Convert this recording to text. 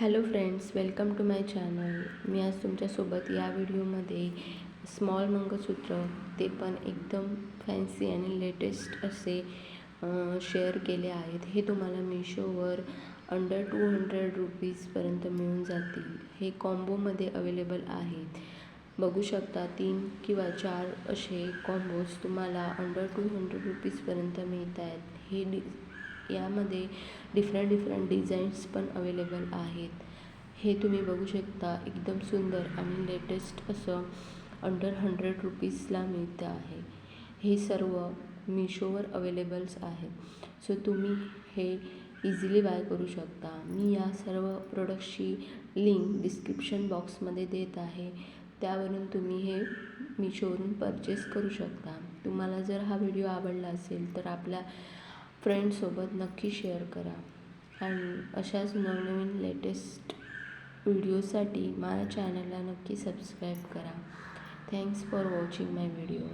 Hello friends welcome to my channel. मी आज तुमच्यासोबत या व्हिडिओमध्ये स्मॉल मंगळसूत्र ते पण एकदम फॅन्सी आणि लेटेस्ट असे शेअर केले आहेत. हे तुम्हाला मिशोवर अंडर टू हंड्रेड रुपीजपर्यंत मिळून जातील. हे कॉम्बोमध्ये अवेलेबल आहेत. बघू शकता तीन किंवा चार असे कॉम्बोज तुम्हाला अंडर टू हंड्रेड रुपीजपर्यंत मिळत आहेत हे डि यामध्ये डिफरंट डिफरंट डिझाईन्स पण अवेलेबल आहेत. हे तुम्ही बघू शकता एकदम सुंदर आणि लेटेस्ट असं अंडर हंड्रेड रुपीजला मिळतं आहे. हे सर्व मिशोवर अवेलेबल्स आहेत सो तुम्ही हे इझिली बाय करू शकता. मी या सर्व प्रोडक्टची लिंक डिस्क्रिप्शन बॉक्समध्ये देत आहे. त्यावरून तुम्ही हे मिशोवरून परचेस करू शकता. तुम्हाला जर हा व्हिडिओ आवडला असेल तर आपल्या फ्रेंडसोबत नक्की शेअर करा. आणि अशाच नवनवीन लेटेस्ट व्हिडिओसाठी माझ्या चॅनलला नक्की सबस्क्राईब करा. Thanks for watching my video